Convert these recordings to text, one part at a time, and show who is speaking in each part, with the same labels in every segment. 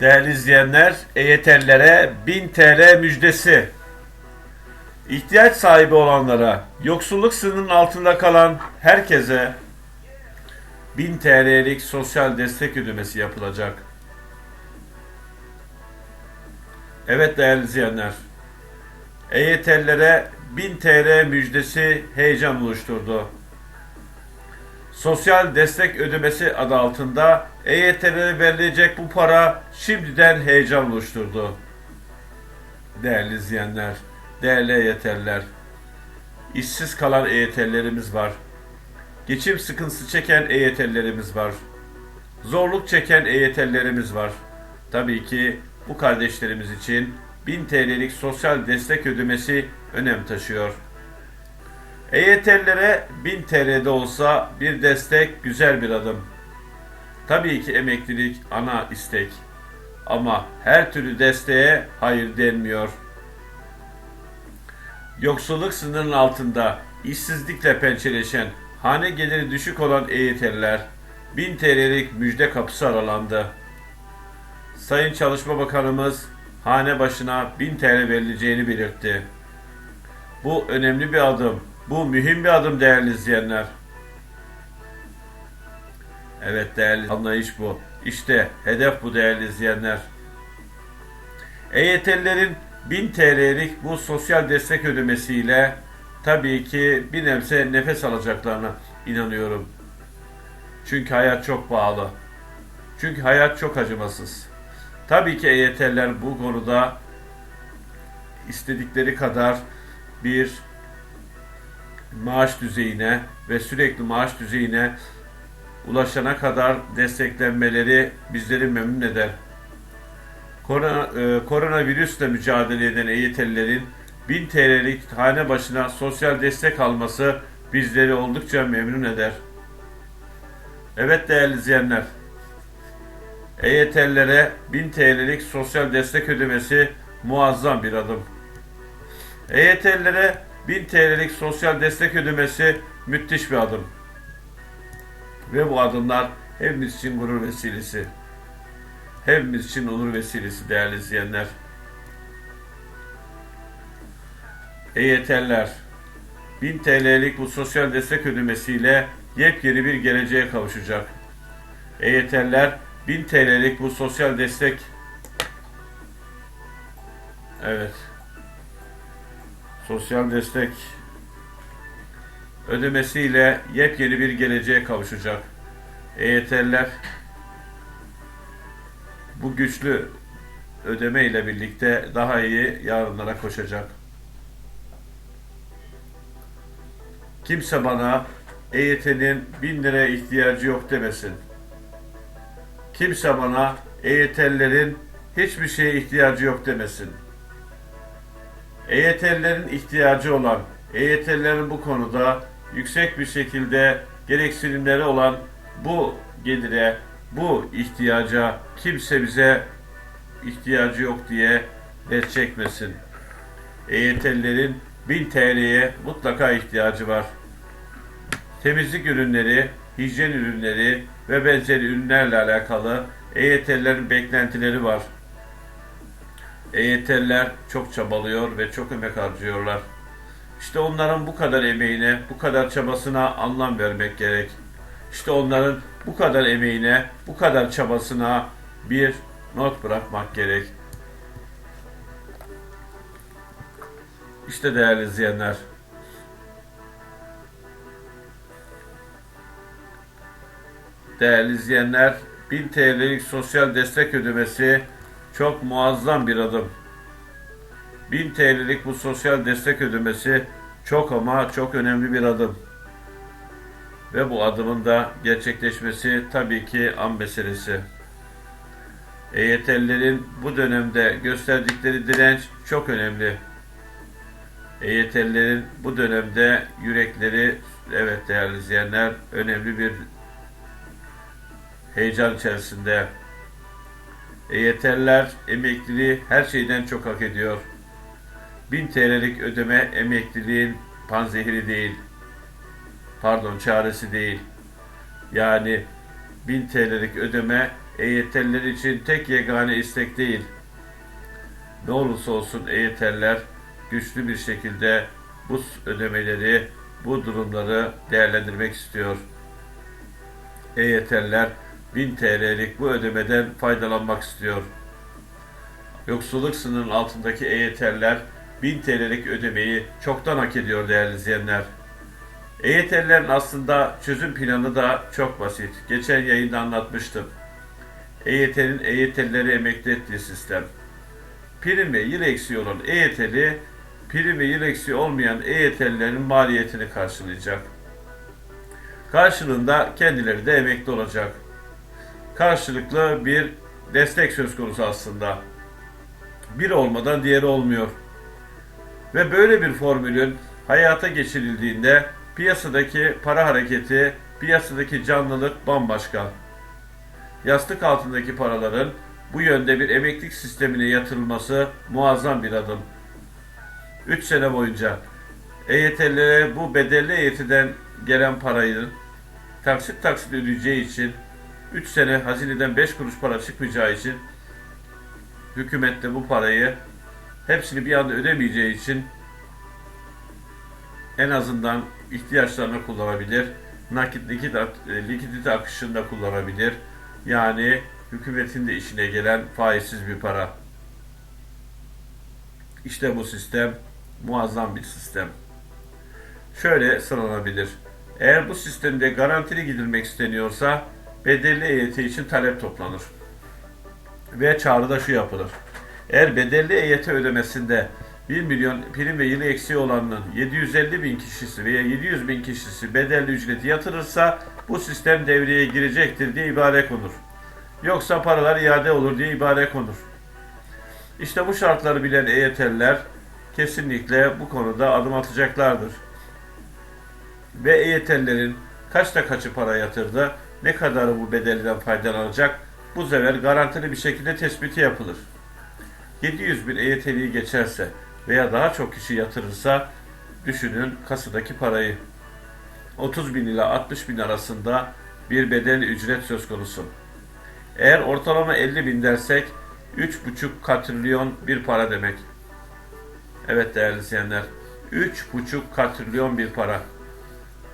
Speaker 1: Değerli izleyenler, EYT'lilere 1000 TL müjdesi. İhtiyaç sahibi olanlara, yoksulluk sınırının altında kalan herkese 1000 TL'lik sosyal destek ödemesi yapılacak. Evet değerli izleyenler, EYT'lilere 1000 TL müjdesi heyecan oluşturdu. Sosyal destek ödemesi adı altında EYT'lere verilecek bu para şimdiden heyecan oluşturdu. Değerli izleyenler, değerli EYT'liler, işsiz kalan EYT'lilerimiz var. Geçim sıkıntısı çeken EYT'lilerimiz var. Zorluk çeken EYT'lilerimiz var. Tabii ki bu kardeşlerimiz için 1000 TL'lik sosyal destek ödemesi önem taşıyor. EYT'lilere 1000 TL'de olsa bir destek güzel bir adım. Tabii ki emeklilik ana istek. Ama her türlü desteğe hayır denmiyor. Yoksulluk sınırının altında işsizlikle pençeleşen, hane geliri düşük olan EYT'liler 1000 TL'lik müjde kapısı aralandı. Sayın Çalışma Bakanımız hane başına 1000 TL verileceğini belirtti. Bu önemli bir adım. Bu mühim bir adım değerli izleyenler. Evet değerli anlayış bu. İşte hedef bu değerli izleyenler. EYT'lilerin 1000 TL'lik bu sosyal destek ödemesiyle tabii ki bir nebze nefes alacaklarına inanıyorum. Çünkü hayat çok pahalı. Çünkü hayat çok acımasız. Tabii ki EYT'liler bu konuda istedikleri kadar bir maaş düzeyine ve sürekli maaş düzeyine ulaşana kadar desteklenmeleri bizleri memnun eder. Korona, e, koronavirüsle mücadele eden EYT'lilerin 1000 TL'lik hane başına sosyal destek alması bizleri oldukça memnun eder. Evet değerli izleyenler, EYT'lilere 1000 TL'lik sosyal destek ödemesi muazzam bir adım. EYT'lilere 1000 TL'lik sosyal destek ödemesi müthiş bir adım. Ve bu adımlar hepimiz için gurur vesilesi. Hepimiz için onur vesilesi değerli izleyenler. EYT'liler 1000 TL'lik bu sosyal destek ödemesiyle yepyeni bir geleceğe kavuşacak. EYT'liler 1000 TL'lik bu sosyal destek Evet. Sosyal destek ödemesiyle yepyeni bir geleceğe kavuşacak. EYT'liler bu güçlü ödeme ile birlikte daha iyi yarınlara koşacak. Kimse bana EYT'nin bin liraya ihtiyacı yok demesin. Kimse bana EYT'lilerin hiçbir şeye ihtiyacı yok demesin. EYT'lilerin ihtiyacı olan, EYT'lilerin bu konuda yüksek bir şekilde gereksinimleri olan bu gelire, bu ihtiyaca kimse bize ihtiyacı yok diye res çekmesin. EYT'lilerin 1000 TL'ye mutlaka ihtiyacı var. Temizlik ürünleri, hijyen ürünleri ve benzeri ürünlerle alakalı EYT'lilerin beklentileri var. EYT'liler çok çabalıyor ve çok emek harcıyorlar. İşte onların bu kadar emeğine, bu kadar çabasına anlam vermek gerek. İşte onların bu kadar emeğine, bu kadar çabasına bir not bırakmak gerek. İşte değerli izleyenler. Değerli izleyenler, 1000 TL'lik sosyal destek ödemesi çok muazzam bir adım. 1000 TL'lik bu sosyal destek ödemesi çok ama çok önemli bir adım. Ve bu adımın da gerçekleşmesi tabii ki an meselesi. EYT'lilerin bu dönemde gösterdikleri direnç çok önemli. EYT'lilerin bu dönemde yürekleri, evet değerli izleyenler, önemli bir heyecan içerisinde. EYT'liler emekliliği her şeyden çok hak ediyor. 1000 TL'lik ödeme emekliliğin panzehiri değil. Pardon çaresi değil. Yani 1000 TL'lik ödeme EYT'liler için tek yegane istek değil. Ne olursa olsun EYT'liler güçlü bir şekilde bu ödemeleri, bu durumları değerlendirmek istiyor. EYT'liler 1000 TL'lik bu ödemeden faydalanmak istiyor. Yoksulluk sınırının altındaki EYT'liler 1000 TL'lik ödemeyi çoktan hak ediyor değerli izleyenler. EYT'lilerin aslında çözüm planı da çok basit. Geçen yayında anlatmıştım. EYT'nin EYT'lileri emekli ettiği sistem. Prim ve yıl eksiği olan EYT'li, prim ve yıl eksiği olmayan EYT'lilerin maliyetini karşılayacak. Karşılığında kendileri de emekli olacak. Karşılıklı bir destek söz konusu aslında. Bir olmadan diğeri olmuyor. Ve böyle bir formülün hayata geçirildiğinde piyasadaki para hareketi, piyasadaki canlılık bambaşka. Yastık altındaki paraların bu yönde bir emeklilik sistemine yatırılması muazzam bir adım. 3 sene boyunca EYT'lilere bu bedelli EYT'den gelen parayı taksit taksit ödeyeceği için 3 sene hazineden 5 kuruş para çıkmayacağı için hükümet de bu parayı hepsini bir anda ödemeyeceği için en azından ihtiyaçlarını kullanabilir. Nakit likit, likidite akışında kullanabilir. Yani hükümetin de işine gelen faizsiz bir para. İşte bu sistem muazzam bir sistem. Şöyle sıralanabilir. Eğer bu sistemde garantili gidilmek isteniyorsa bedelli EYT için talep toplanır. Ve çağrıda şu yapılır. Eğer bedelli EYT ödemesinde 1 milyon prim ve yılı eksiği olanın 750 bin kişisi veya 700 bin kişisi bedelli ücreti yatırırsa bu sistem devreye girecektir diye ibare konur. Yoksa paralar iade olur diye ibare konur. İşte bu şartları bilen EYT'liler kesinlikle bu konuda adım atacaklardır. Ve EYT'lilerin kaçta kaçı para yatırdı, ne kadarı bu bedelden faydalanacak bu sefer garantili bir şekilde tespiti yapılır. 700 bin EYT'liyi geçerse veya daha çok kişi yatırırsa düşünün kasadaki parayı. 30 bin ila 60 bin arasında bir bedel ücret söz konusu. Eğer ortalama 50 bin dersek 3,5 katrilyon bir para demek. Evet değerli izleyenler 3,5 katrilyon bir para.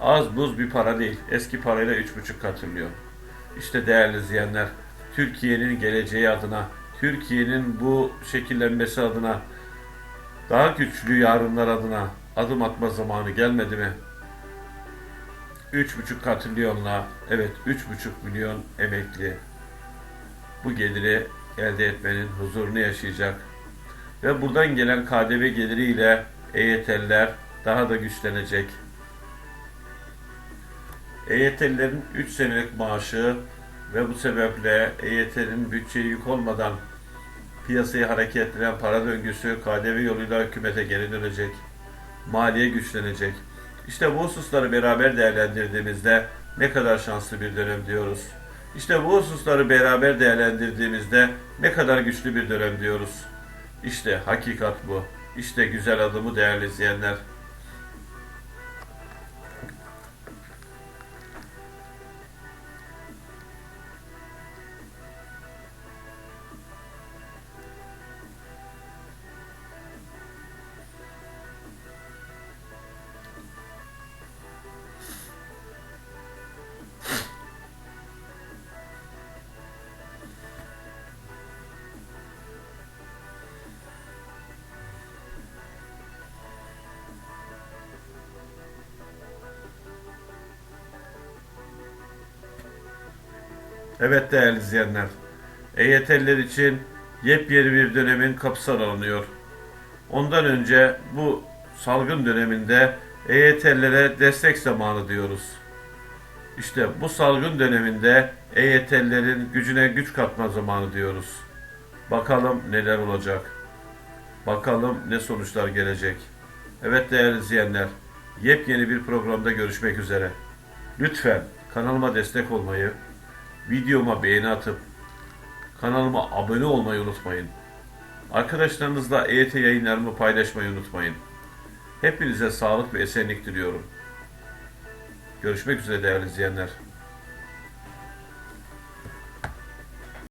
Speaker 1: Az buz bir para değil. Eski parayla 3,5 katrilyon. İşte değerli izleyenler Türkiye'nin geleceği adına, Türkiye'nin bu şekillenmesi adına, daha güçlü yarınlar adına adım atma zamanı gelmedi mi? 3,5 katrilyonla, evet 3,5 milyon emekli bu geliri elde etmenin huzurunu yaşayacak. Ve buradan gelen KDV geliriyle EYT'liler daha da güçlenecek. EYT'lilerin 3 senelik maaşı ve bu sebeple EYT'nin bütçeye yük olmadan piyasayı hareket ettiren para döngüsü KDV yoluyla hükümete geri dönecek. Maliye güçlenecek. İşte bu hususları beraber değerlendirdiğimizde ne kadar şanslı bir dönem diyoruz. İşte bu hususları beraber değerlendirdiğimizde ne kadar güçlü bir dönem diyoruz. İşte hakikat bu. İşte güzel adımı değerli izleyenler. Evet değerli izleyenler, EYT'liler için yepyeni bir dönemin kapısı aralanıyor. Ondan önce bu salgın döneminde EYT'lilere destek zamanı diyoruz. İşte bu salgın döneminde EYT'lilerin gücüne güç katma zamanı diyoruz. Bakalım neler olacak. Bakalım ne sonuçlar gelecek. Evet değerli izleyenler, yepyeni bir programda görüşmek üzere. Lütfen kanalıma destek olmayı, videoma beğeni atıp kanalıma abone olmayı unutmayın. Arkadaşlarınızla EYT yayınlarımı paylaşmayı unutmayın. Hepinize sağlık ve esenlik diliyorum. Görüşmek üzere değerli izleyenler.